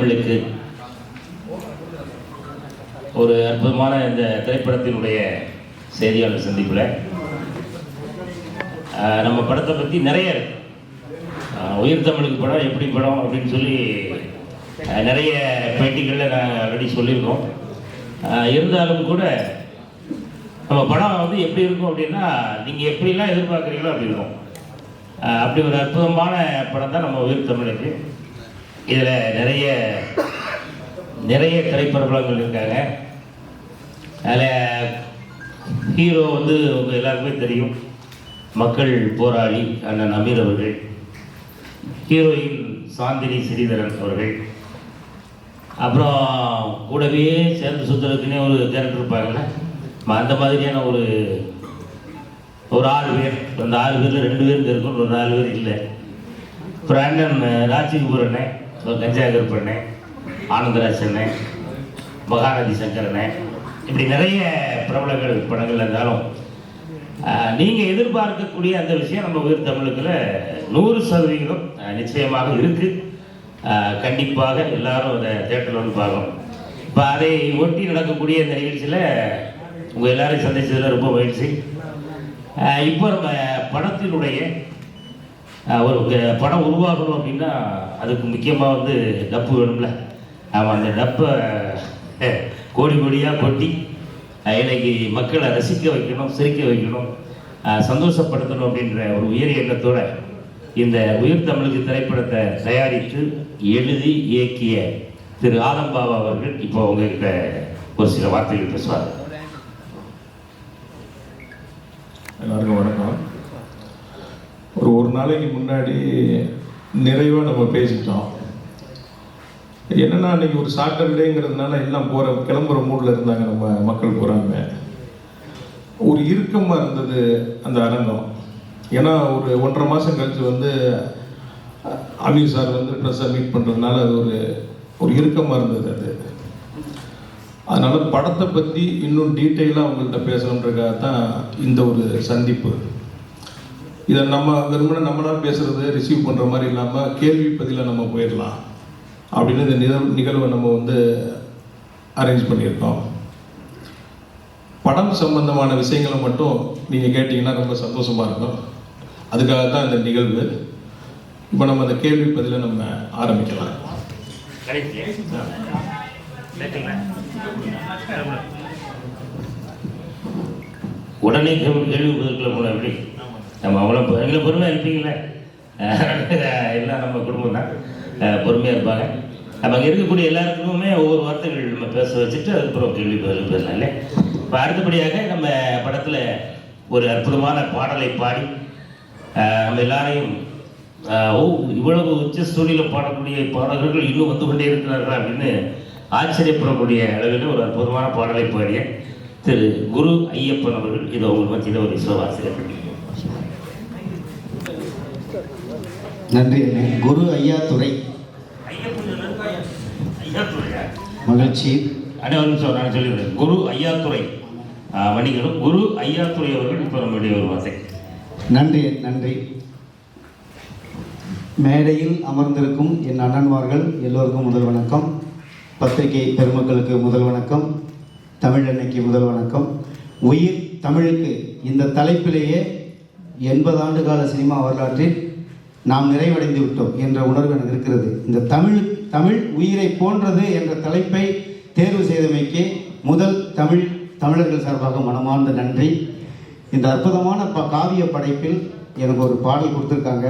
தமிழுக்கு ஒரு அற்புதமான இந்த திரைப்படத்தினுடைய செய்தியாளர் சந்திப்பில் நம்ம படத்தை பற்றி நிறைய இருக்கு. உயிர் தமிழுக்கு படம் எப்படி படம் அப்படின்னு சொல்லி நிறைய பேட்டிகளில் நாங்கள் ஆல்ரெடி சொல்லியிருக்கோம். இருந்தாலும் கூட நம்ம படம் வந்து எப்படி இருக்கும் அப்படின்னா நீங்கள் எப்படிலாம் எதிர்பார்க்குறீங்களோ அப்படி இருக்கும். அப்படி ஒரு அற்புதமான படம் தான் நம்ம உயிர் தமிழுக்கு. இதில் நிறைய நிறைய திரைப்பிரபலங்கள் இருக்காங்க. அதில் ஹீரோ வந்து உங்கள் எல்லாருக்குமே தெரியும். மக்கள் போராளி அண்ணன் அமீர் அவர்கள். ஹீரோயின் சாந்தினி ஸ்ரீதரன் அவர்கள். அப்புறம் கூடவே சேர்ந்து சுற்றுறதுக்குன்னே ஒரு கேரக்டர் இருப்பாங்கல்ல? அந்த மாதிரியான ஒரு ஒரு ஆறு பேர். அந்த ஆறு பேரில் ரெண்டு பேருக்கு இருக்கும் ஒரு நாலு பேர் இல்லை. அப்புறம் அண்ணன் ராஜிகபூர் ஒரு கஞ்சாகர் அண்ணன் ஆனந்தராஜ் அண்ணன் மகாநதி சங்கர் இப்படி நிறைய பிரபலங்கள் படங்கள் இருந்தாலும் நீங்கள் எதிர்பார்க்கக்கூடிய அந்த விஷயம் நம்ம உயிர் தமிழுக்கில் நூறு சதவிகிதம் நிச்சயமாக இருக்குது கண்டிப்பாக எல்லாரும் அதை தேட்டரில் வந்து பார்க்கணும். இப்போ அதை ஒட்டி நடக்கக்கூடிய இந்த நிகழ்ச்சியில் உங்கள் எல்லாரையும் சந்தித்ததில் ரொம்ப மகிழ்ச்சி. இப்போ நம்ம படத்தினுடைய ஒரு படம் உருவாகணும் அப்படின்னா அதுக்கு முக்கியமாக வந்து டப்பு வேணும்ல. அவன் அந்த டப்பை கோடி கோடியாக கொட்டி இன்னைக்கு மக்களை ரசிக்க வைக்கணும் சிரிக்க வைக்கணும் சந்தோஷப்படுத்தணும் அப்படின்ற ஒரு உயரிய எண்ணத்தோட இந்த உயிர் தமிழுக்கு திரைப்படத்தை தயாரித்து எழுதி இயக்கிய திரு ஆதம்பாபா அவர்கள் இப்போ உங்ககிட்ட ஒரு சில வார்த்தைகள் பேசுவார். எல்லாருக்கும் வணக்கம். ஒரு நாளைக்கு முன்னாடி நிறைவாக நம்ம பேசிட்டோம் என்னன்னா அன்றைக்கி ஒரு சாட்டர்டேங்கிறதுனால எல்லாம் போகிற கிளம்புற மூடில் இருந்தாங்க நம்ம மக்கள் போகிறாங்க ஒரு இறுக்கமாக இருந்தது அந்த அரங்கம். ஏன்னா ஒரு ஒன்றரை மாதம் கழித்து வந்து அமீர் சார் வந்து ப்ரெஸ்ஸை மீட் பண்ணுறதுனால அது ஒரு ஒரு இறுக்கமாக இருந்தது அது. அதனால் படத்தை பற்றி இன்னும் டீட்டெயிலாக அவங்கள்ட்ட பேசணுன்றதுக்காக தான் இந்த ஒரு சந்திப்பு. இதை நம்ம வெறுமனே நம்மளால் பேசுறது ரிசீவ் பண்ணுற மாதிரி இல்லாமல் கேள்வி பதில நம்ம போயிடலாம் அப்படின்னு இந்த நிகழ் நிகழ்வை நம்ம வந்து அரேஞ்ச் பண்ணியிருக்கோம். படம் சம்பந்தமான விஷயங்களை மட்டும் நீங்கள் கேட்டிங்கன்னா ரொம்ப சந்தோஷமாக இருக்கும். அதுக்காக தான் இந்த நிகழ்வு. இப்போ நம்ம அந்த கேள்வி பதில நம்ம ஆரம்பிக்கலாம். உடனே கேள்வி பதில்களை போன எப்படி? நம்ம அவ்வளோ எங்களை பொறுமையாக இருப்பீங்களே எல்லாம் நம்ம குடும்பம் தான். பொறுமையாக இருப்பாங்க. நம்ம அங்கே இருக்கக்கூடிய எல்லாருக்குமே ஒவ்வொரு வார்த்தைகள் நம்ம பேச வச்சுட்டு அதுக்கப்புறம் கேள்வி பதில் பேசலாம் இல்லை இப்போ அடுத்தபடியாக நம்ம படத்தில் ஒரு அற்புதமான பாடலை பாடி நம்ம எல்லாரையும் ஓ இவ்வளவு உச்ச சூழலில் பாடக்கூடிய பாடகர்கள் இன்னும் வந்து கொண்டே இருக்கிறார்கள் அப்படின்னு ஆச்சரியப்படக்கூடிய அளவில் ஒரு அற்புதமான பாடலை பாடிய திரு குரு ஐயப்பன் அவர்கள் இது உங்கள் மத்தியில் ஒரு இசைவாசிரியர் நன்றி. குரு ஐயா துறை மகிழ்ச்சி நிமிஷம் நான் சொல்லிடுறேன். குரு ஐயாத்துறை மன்னிக்கணும் குரு ஐயாத்துறை அவர்கள் இப்போ நம்முடைய ஒரு வார்த்தை நன்றி நன்றி. மேடையில் அமர்ந்திருக்கும் என் அண்ணன்மார்கள் எல்லோருக்கும் முதல் வணக்கம். பத்திரிகை பெருமக்களுக்கு முதல் வணக்கம். தமிழன்னைக்கு முதல் வணக்கம். உயிர் தமிழுக்கு இந்த தலைப்பிலேயே எண்பது ஆண்டு கால சினிமா வரலாற்றில் நாம் நிறைவடைந்து விட்டோம் என்ற உணர்வு எனக்கு இருக்கிறது. இந்த தமிழ் தமிழ் உயிரை போன்றது என்ற தலைப்பை தேர்வு செய்தமைக்கு முதல் தமிழ் தமிழர்கள் சார்பாக மனமார்ந்த நன்றி. இந்த அற்புதமான ப காவிய படைப்பில் எனக்கு ஒரு பாடல் கொடுத்துருக்காங்க.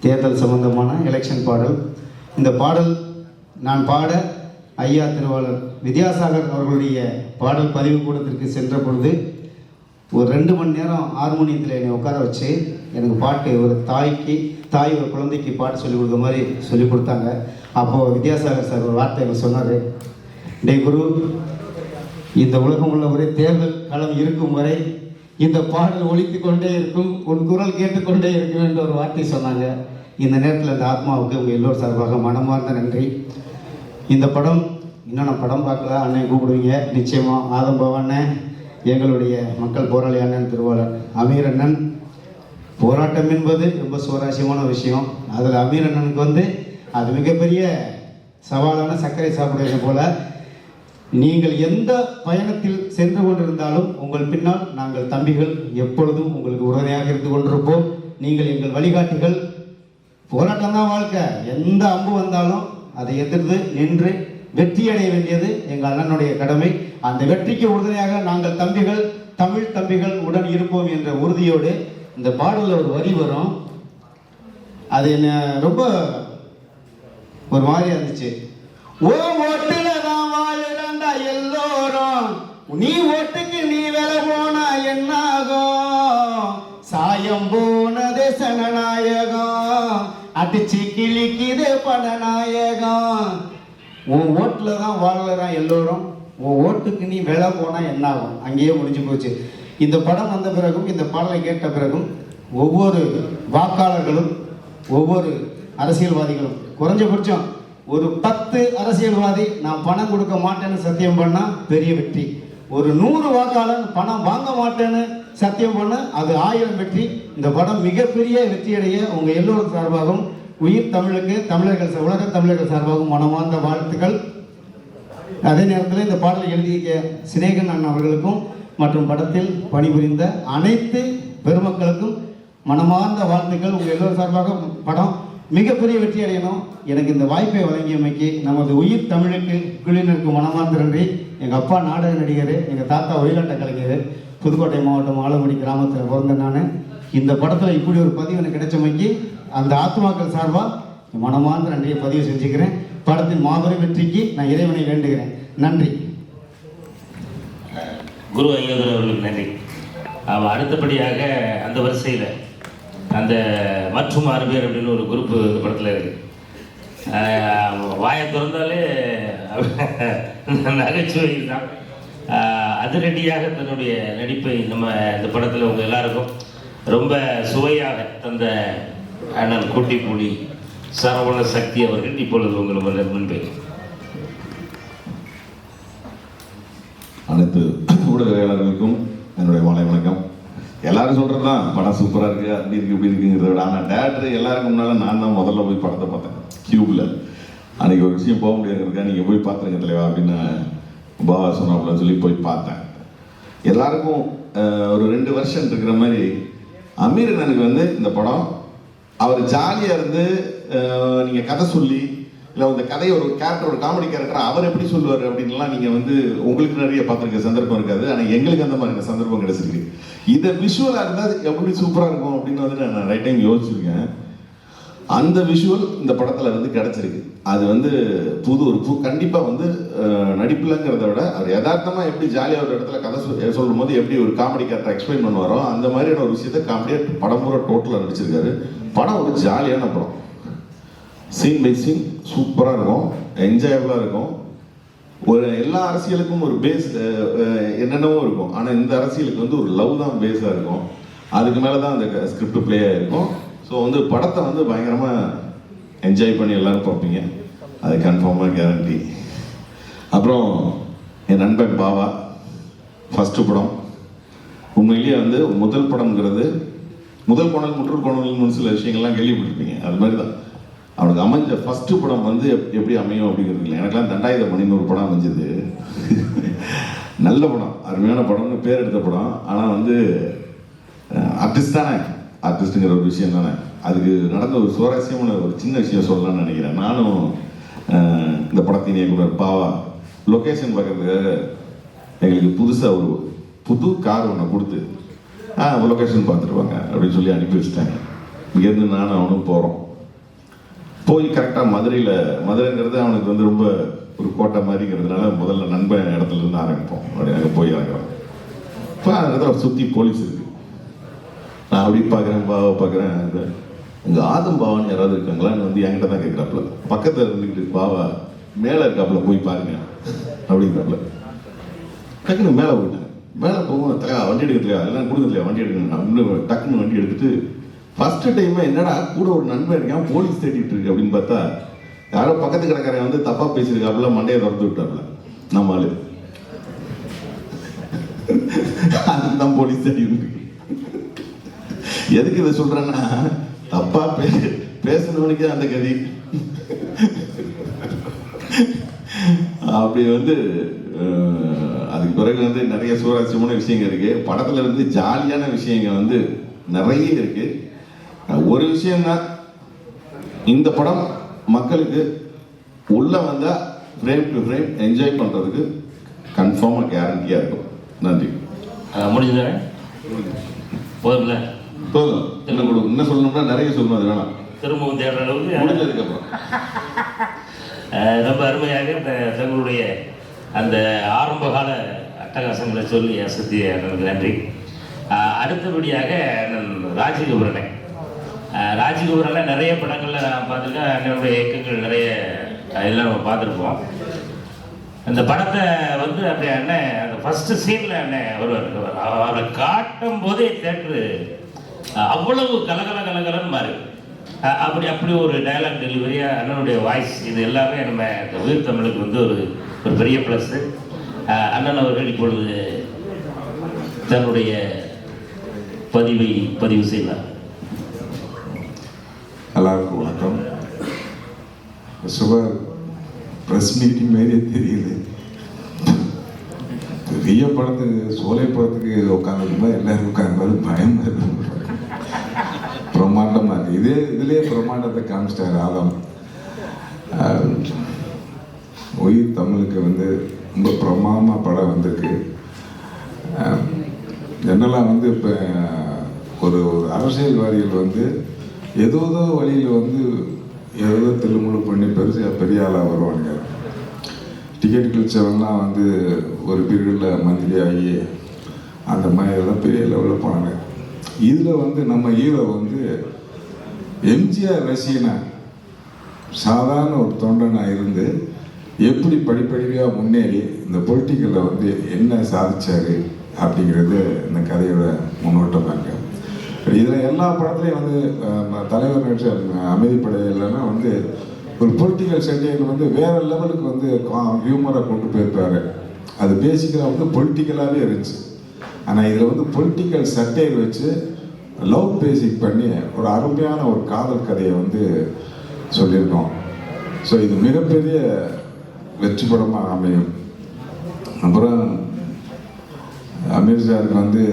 தேர்தல் சம்பந்தமான எலெக்ஷன் பாடல். இந்த பாடல் நான் பாட ஐயா திருவாளர் வித்யாசாகர் அவர்களுடைய பாடல் பதிவு கூடத்திற்கு சென்ற பொழுது ஒரு ரெண்டு மணி நேரம் ஹார்மோனியத்தில் என்னை உட்கார வச்சு எனக்கு பாட்டு ஒரு தாய்க்கு தாய் ஒரு குழந்தைக்கு பாட்டு சொல்லிக் கொடுத்த மாதிரி சொல்லி கொடுத்தாங்க. அப்போது வித்யாசாகர் சார் ஒரு வார்த்தை எனக்கு சொன்னார். டே குரு இந்த உலகம் உள்ள ஒரே தேர்தல் களம் இருக்கும் வரை இந்த பாடல் ஒழித்து கொண்டே இருக்கும் உன் குரல் கேட்டுக்கொண்டே இருக்கும் என்ற ஒரு வார்த்தை சொன்னாங்க. இந்த நேரத்தில் இந்த ஆத்மாவுக்கு உங்கள் எல்லோரும் சார்பாக மனமார்ந்த நன்றி. இந்த படம் இன்னும் நான் படம் பார்க்கல அண்ணன் கூப்பிடுவீங்க. நிச்சயமாக ஆதம்பவ எங்களுடைய மக்கள் போராளி அண்ணன் திருவாளர் அமீர் அண்ணன். போராட்டம் என்பது ரொம்ப சுவாரஸ்யமான விஷயம். அதில் அமீர் அண்ணனுக்கு வந்து அது மிகப்பெரிய சவாலான சர்க்கரை சாப்பிடுவது போல நீங்கள் எந்த பயணத்தில் சென்று கொண்டிருந்தாலும் உங்கள் பின்னால் நாங்கள் தம்பிகள் எப்பொழுதும் உங்களுக்கு உறுதுணையாக இருந்து கொண்டிருப்போம். நீங்கள் எங்கள் வழிகாட்டிகள். போராட்டம் தான் வாழ்க்கை. எந்த அம்பு வந்தாலும் அதை எதிர்த்து நின்று வெற்றி அடைய வேண்டியது எங்கள் அண்ணனுடைய கடமை. அந்த வெற்றிக்கு உறுதுணையாக நாங்கள் தம்பிகள் தமிழ் தம்பிகள் உடன் இருப்போம் என்ற உறுதியோடு இந்த பாடலில் ஒரு வரி வரும். அது என்ன ரொம்ப ஒரு மாதிரியா இருந்துச்சு. ஓ ஓட்டுல தான் வாழுறாண்டா எல்லோரும். நீ ஓட்டுக்கு நீ வேலை போனா என்னாகும்? சாயம் போனதே சனநாயகம் அடிச்சு கிளிக்குதே படநாயகம் உன் ஓட்டுல தான் வாழலாம் எல்லோரும். உன் ஓட்டுக்கு நீ வேலை போனா என்னாகும்? அங்கேயே முடிஞ்சு போச்சு. இந்த படம் வந்த பிறகும் இந்த பாடலை கேட்ட பிறகும் ஒவ்வொரு வாக்காளர்களும் ஒவ்வொரு அரசியல்வாதிகளும் குறைஞ்சபட்சம் ஒரு பத்து அரசியல்வாதி நான் பணம் கொடுக்க மாட்டேன்னு சத்தியம் பண்ணால் பெரிய வெற்றி. ஒரு நூறு வாக்காளர் பணம் வாங்க மாட்டேன்னு சத்தியம் பண்ண அது ஆயிரம் வெற்றி. இந்த படம் மிகப்பெரிய வெற்றியடைய உங்கள் எல்லோரும் சார்பாகவும் உயிர் தமிழுக்கு தமிழர்கள் உலக தமிழர்கள் சார்பாகவும் மனமார்ந்த வாழ்த்துக்கள். அதே நேரத்தில் இந்த பாடலை எழுதிய சினேகன் அண்ணன் அவர்களுக்கும் மற்றும் படத்தில் பணிபுரிந்த அனைத்து பெருமக்களுக்கும் மனமார்ந்த வாழ்த்துக்கள். உங்கள் எல்லோரும் சார்பாக படம் மிகப்பெரிய வெற்றி அடையணும். எனக்கு இந்த வாய்ப்பை வழங்கியமைக்கு நமது உயிர் தமிழுக்கு குழுவினருக்கு மனமார்ந்த நன்றி. எங்கள் அப்பா நாடக நடிகர் எங்கள் தாத்தா ஒயிலாட்ட கலைஞர் புதுக்கோட்டை மாவட்டம் ஆலங்குடி கிராமத்தில் பிறந்த நான். இந்த படத்தில் இப்படி ஒரு பதிவு எனக்கு கிடைச்சமைக்கு அந்த ஆத்மாக்கள் சார்பாக மனமார்ந்த நன்றியை பதிவு செஞ்சுக்கிறேன். படத்தின் மாபெரும் வெற்றிக்கு நான் இறைவனை வேண்டுகிறேன். நன்றி. குரு ஐயோதர் அவர்களுக்கு நன்றி. அவன் அடுத்தபடியாக அந்த வரிசையில் அந்த மற்றும் ஆறு பேர் அப்படின்னு ஒரு குரூப் படத்தில் இருக்கு. வாயை திறந்தாலே நகைச்சுவை தான் அதிரடியாக தன்னுடைய நடிப்பை நம்ம இந்த படத்தில் உங்கள் எல்லாருக்கும் ரொம்ப சுவையாக தந்த அண்ணன் மூடி சரவண சக்தி அவர்கள் இப்பொழுது உங்கள் முன்பே. அனைத்து ஊடகவியலாளர்களுக்கும் என்னுடைய மாலை வணக்கம். எல்லாரும் சொல்றதுதான் படம் சூப்பரா இருக்கு அப்படி இருக்கு இப்படி இருக்குங்கிறத விட ஆனா டேரக்டர் எல்லாருக்கும் முன்னால நான் தான் முதல்ல போய் படத்தை பார்த்தேன். கியூப்ல அன்னைக்கு ஒரு விஷயம் போக முடியாதுக்கா நீங்க போய் பார்த்துருங்க தலைவா அப்படின்னு பாபா சொன்னாப்புலன்னு சொல்லி போய் பார்த்தேன். எல்லாருக்கும் ஒரு ரெண்டு வருஷம் இருக்கிற மாதிரி அமீர் அண்ணனுக்கு வந்து இந்த படம் அவர் ஜாலியா இருந்து நீங்கள் நீங்க கதை சொல்லி இல்லை அந்த கதையை ஒரு கேரக்டர் ஒரு காமெடி கேரக்டர் அவர் எப்படி சொல்லுவார் அப்படின்லாம் நீங்கள் வந்து உங்களுக்கு நிறைய பார்த்துருக்க சந்தர்ப்பம் இருக்காது. ஆனால் எங்களுக்கு அந்த மாதிரி சந்தர்ப்பம் கிடைச்சிருக்கு. இதை விஷுவலாக இருந்தால் எப்படி சூப்பராக இருக்கும் அப்படின்னு வந்து நான் ரைட் டைம் யோசிச்சிருக்கேன். அந்த விஷுவல் இந்த படத்தில் வந்து கிடச்சிருக்கு. அது வந்து புது ஒரு புது கண்டிப்பாக வந்து நடிப்புலங்கிறத விட அவர் யதார்த்தமாக எப்படி ஜாலியாக ஒரு இடத்துல கதை சொல் சொல்லும் போது எப்படி ஒரு காமெடி கேரக்டர் எக்ஸ்பிளைன் பண்ணுவாரோ அந்த மாதிரியான ஒரு விஷயத்த காமெடியாக படம் பூரா டோட்டலாக நடிச்சிருக்காரு. படம் ஒரு ஜாலியான படம். சீன் பை சீன் சூப்பராக இருக்கும். என்ஜாயபுளாக இருக்கும். ஒரு எல்லா அரசியலுக்கும் ஒரு பேஸ் என்னென்னவோ இருக்கும். ஆனால் இந்த அரசியலுக்கு வந்து ஒரு லவ் தான் பேஸாக இருக்கும். அதுக்கு மேலே தான் அந்த ஸ்கிரிப்ட் ப்ளே ஆகிருக்கும் ஸோ வந்து படத்தை வந்து பயங்கரமாக என்ஜாய் பண்ணி எல்லோரும் பார்ப்பீங்க. அது கன்ஃபார்மாக கேரண்டி அப்புறம் என் நண்பன் பாவா ஃபஸ்ட்டு படம். உண்மையிலேயே வந்து முதல் படம்ங்கிறது முதல் கோணல் முற்று கோணல்னு சில விஷயங்கள்லாம் கேள்விப்பட்டிருப்பீங்க. அது மாதிரி தான். அவனுக்கு அமைஞ்ச ஃபர்ஸ்ட் படம் வந்து எப்படி அமையும் அப்படிங்கிறது இல்லை. எனக்கெல்லாம் தண்டாயுத மணின்னு ஒரு படம் அமைஞ்சது. நல்ல படம். அருமையான படம்னு பேர் எடுத்த படம். ஆனால் வந்து ஆர்டிஸ்ட் தானே. ஆர்டிஸ்ட்டுங்கிற ஒரு விஷயம் தானே. அதுக்கு நடந்த ஒரு சுவாரஸ்யமான ஒரு சின்ன விஷயம் சொல்லலாம்னு நினைக்கிறேன். நானும் இந்த படத்தின் இயக்குனர் பாவா லொக்கேஷன் பார்க்கறதுக்காக எங்களுக்கு புதுசாக ஒரு புது கார் ஒன்று கொடுத்து ஆ லொக்கேஷன் பார்த்துட்டு வாங்க அப்படின்னு சொல்லி அனுப்பி வச்சிட்டாங்க. இங்கேருந்து நானும் அவனும் போகிறோம் போய் கரெக்டாக மதுரையில் மதுரைங்கிறது அவனுக்கு வந்து ரொம்ப ஒரு கோட்டை மாதிரிங்கிறதுனால முதல்ல நண்பன் இடத்துல இருந்து ஆரம்பிப்போம். அப்படி அங்கே போய் இறங்குறோம் இப்போ அந்த இடத்துல சுற்றி போலீஸ் இருக்கு. நான் அப்படி பார்க்குறேன் பாவை பார்க்குறேன். இங்கே ஆதம் பாவான்னு யாராவது இருக்காங்களான்னு வந்து என்கிட்ட தான் கேட்குறாப்புல. பக்கத்தில் இருந்துக்கிட்டு பாவா மேலே இருக்காப்புல போய் பாருங்க. அப்படிங்கிறாப்புல. டக்குன்னு மேலே போயிட்டேன். மேலே போகும் தலையா வண்டி எடுக்கலையா எல்லாம் கொடுக்கலையா வண்டி எடுக்கணும் நான் இன்னும் டக்குன்னு வண்டி எடுத்துட்டு ஃபர்ஸ்ட் டைம் என்னடா கூட ஒரு நண்பன் இருக்கான் போலீஸ் தேடிட்டு இருக்கு அப்படின்னு பார்த்தா யாரோ பக்கத்து கடைக்காரன் வந்து தப்பா பேசியிருக்காப்புல மண்டையை திறந்து விட்டாப்புல. நம்ம ஆளு. அதுதான் போலீஸ் தேடி இருக்கு. எதுக்கு இதை சொல்றேன்னா தப்பா பே பேசினவனுக்கே அந்த கதி. அப்படி வந்து அதுக்கு பிறகு வந்து நிறைய சுவாரஸ்யமான விஷயங்கள் இருக்கு. படத்துல வந்து ஜாலியான விஷயங்கள் வந்து நிறைய இருக்கு. ஒரு விஷயம்தான் இந்த படம் மக்களுக்கு உள்ள வந்தா ஃப்ரேம் டு ஃப்ரேம் என்ஜாய் பண்றதுக்கு கன்ஃபார்மா கேரண்டியா இருக்கும். நன்றி. முடிஞ்சுதானே போதும்ல? போதும். இன்னும் கூட இன்னும் சொல்லணும்னா நிறைய சொல்லணும் அது வேணாம். திரும்பவும் தேடுற அளவுக்கு? முடிஞ்சதுக்கு அப்புறம் அஹ் ரொம்ப அருமையாக தங்களுடைய அந்த ஆரம்பகால அட்டகாசங்களை சொல்லி அசத்தி அண்ணனுக்கு நன்றி. அடுத்தபடியாக அண்ணன் ராஜகபுரனை ராஜ்குமாரெல்லாம் நிறைய படங்களில் நான் பார்த்துருக்கேன். அண்ணனுடைய இயக்கங்கள் நிறைய இதெல்லாம் நம்ம பார்த்துருப்போம். அந்த படத்தை வந்து அப்படியே அண்ணன் அந்த ஃபர்ஸ்ட் சீனில் அண்ணன் வருவார். அவர் அவரை காட்டும் போதே தேட்டரு அவ்வளவு கலகல கலகலன்னு மாறி. அப்படி அப்படி ஒரு டயலாக் டெலிவரியாக அண்ணனுடைய வாய்ஸ் இது எல்லாமே நம்ம இந்த உயிர் தமிழுக்கு வந்து ஒரு ஒரு பெரிய ப்ளஸ்ஸு அண்ணன் அவர்கள் இப்பொழுது தன்னுடைய பதிவை பதிவு செய்வார். எல்லாருக்கும் வணக்கம். சுகர் ப்ரெஸ் மீட்டிங் மாதிரியே தெரியுது பெரிய படத்துக்கு சோலை படத்துக்கு உட்காந்துருந்தா எல்லாரும் உட்காந்து பயமாக இருக்கு பிரம்மாண்டமா இருக்குது இதே இதுலேயே பிரம்மாண்டத்தை காமிச்சிட்டாரு ஆதம். உயிர் தமிழுக்கு வந்து ரொம்ப பிரமாமா படம் வந்திருக்கு. ஜெனரலாக வந்து இப்போ ஒரு ஒரு அரசியல்வாதிகள் வந்து ஏதோ ஏதோ வழியில் வந்து ஏதோ தில்லுமுழு பண்ணி பெருசு பெரிய ஆளாக வருவாங்க டிக்கெட் கிழிச்சவங்கலாம் வந்து ஒரு பீரியடில் மந்திரி ஆகி அந்த மாதிரி எல்லாம் பெரிய லெவலில் போனாங்க. இதில் வந்து நம்ம ஹீரோ வந்து எம்ஜிஆர் ரசிகனா சாதாரண ஒரு தொண்டனாக இருந்து எப்படி படிப்படியாக முன்னேறி இந்த பொலிட்டிக்கலில் வந்து என்ன சாதிச்சார் அப்படிங்கிறது இந்த கதையோட முன்னோட்டமாக இருக்கு. இதில் எல்லா படத்துலையும் வந்து அஹ், தலைவர் நடிச்ச இல்லைன்னா வந்து ஒரு பொலிட்டிக்கல் சென்டிமெண்ட் வந்து வேற லெவலுக்கு வந்து ஹியூமரை கொண்டு போயிருப்பாரு. அது பேசிக்கலாக வந்து பொலிட்டிக்கலாகவே இருந்துச்சு. ஆனால் இதில் வந்து பொலிட்டிக்கல் சட்டையில் வச்சு லவ் பேசிக் பண்ணி ஒரு அருமையான ஒரு காதல் கதையை வந்து சொல்லியிருக்கோம். ஸோ இது மிகப்பெரிய வெற்றி படமாக அமையும். அப்புறம் அமீர் சாருக்கு வந்து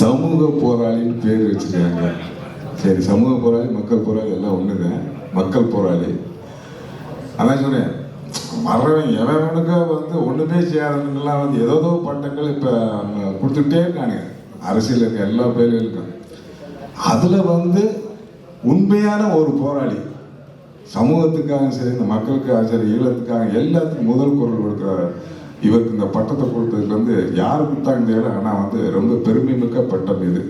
சமூக போராளின்னு பேர் வச்சுருக்காங்க. சரி சமூக போராளி மக்கள் போராளி எல்லாம் ஒண்ணுதான் மக்கள் போராளி. அதான் சொன்னேன். மறவன் எவனுக்கோ வந்து ஒன்றுமே செய்யாதவங்கெல்லாம் வந்து ஏதோ பட்டங்கள் இப்போ கொடுத்துட்டே இருக்கானுங்க. அரசியல் இருக்க எல்லா பேர்களுக்கும். அதில் வந்து உண்மையான ஒரு போராளி. சமூகத்துக்காக சரி இந்த மக்களுக்காக சரி ஈழத்துக்காக எல்லாத்துக்கும் முதல் குரல் கொடுக்குறாரு. இவருக்கு இந்த பட்டத்தை கொடுத்ததுக்கு வந்து யார் கொடுத்தாங்க தெரியல ஆனால் வந்து ரொம்ப பெருமை மிக்க பட்டம் இது.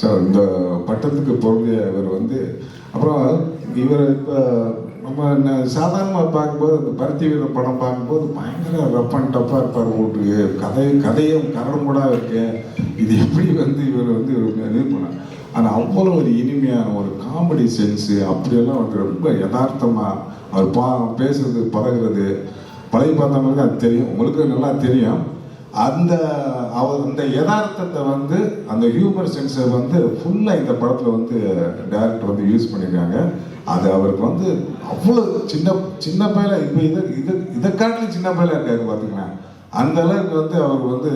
ஸோ இந்த பட்டத்துக்கு பொருந்திய இவர் வந்து அப்புறம் இவர் இப்போ நம்ம என்ன சாதாரணமாக பார்க்கும்போது அந்த பருத்தி வீரர் படம் பார்க்கும்போது பயங்கர ரஃப் அண்ட் டஃப்பாக இருப்பார் ஓட்டுக்கு கதை கதையும் கரடுமுடாக இருக்கு. இது எப்படி வந்து இவர் வந்து இது ஆனால் அவ்வளோ ஒரு இனிமையான ஒரு காமெடி சென்ஸு அப்படியெல்லாம் வந்து ரொம்ப யதார்த்தமாக அவர் பா பேசுறது பழகுறது. பழகி பார்த்தவங்களுக்கு அது தெரியும். உங்களுக்கு நல்லா தெரியும். அந்த அவர் அந்த யதார்த்தத்தை வந்து அந்த ஹியூமர் சென்ஸை வந்து ஃபுல்லாக இந்த படத்தில் வந்து டேரக்டர் வந்து யூஸ் பண்ணியிருக்காங்க அது அவருக்கு வந்து அவ்வளோ சின்ன சின்ன பயில இப்போ இதை இது இதை காட்டிலும் சின்ன பயில இருக்காரு பார்த்தீங்கன்னா அந்த அளவுக்கு வந்து அவர் வந்து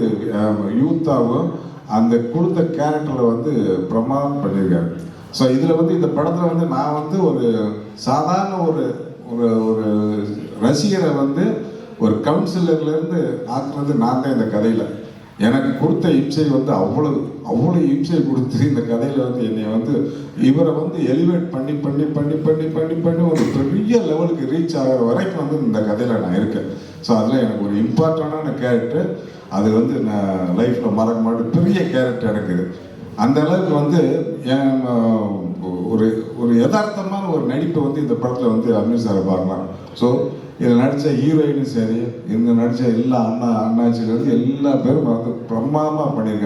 யூத்தாகவும் அந்த கொடுத்த கேரக்டரை வந்து பிரமாதம் பண்ணியிருக்காரு ஸோ இதில் வந்து இந்த படத்தில் வந்து நான் வந்து ஒரு சாதாரண ஒரு ஒரு ஒரு ரசிகரை வந்து ஒரு கவுன்சிலர்லேருந்து ஆக்குறது நான் தான் இந்த கதையில். எனக்கு கொடுத்த இம்சை வந்து அவ்வளோ அவ்வளோ இம்சை கொடுத்து இந்த கதையில் வந்து என்னை வந்து இவரை வந்து எலிவேட் பண்ணி பண்ணி பண்ணி பண்ணி பண்ணி பண்ணி ஒரு பெரிய லெவலுக்கு ரீச் ஆகிற வரைக்கும் வந்து இந்த கதையில் நான் இருக்கேன். ஸோ அதில் எனக்கு ஒரு இம்பார்ட்டண்டான கேரக்டர் அது வந்து நான் லைஃப்பில் மறக்க மாட்டேன். பெரிய கேரக்டர் எனக்கு அந்த அளவுக்கு வந்து என் ஒரு ஒரு யதார்த்தமான ஒரு நடிப்பை வந்து இந்த படத்தில் வந்து அமீர் சாரை பார்க்கலாம் ஸோ இதில் நடித்த ஹீரோயினும் சரி இவங்க நடித்த எல்லா அண்ணா அண்ணாச்சிலேருந்து எல்லா பேரும் வந்து பிரமாதமாக பண்ணியிருக்காங்க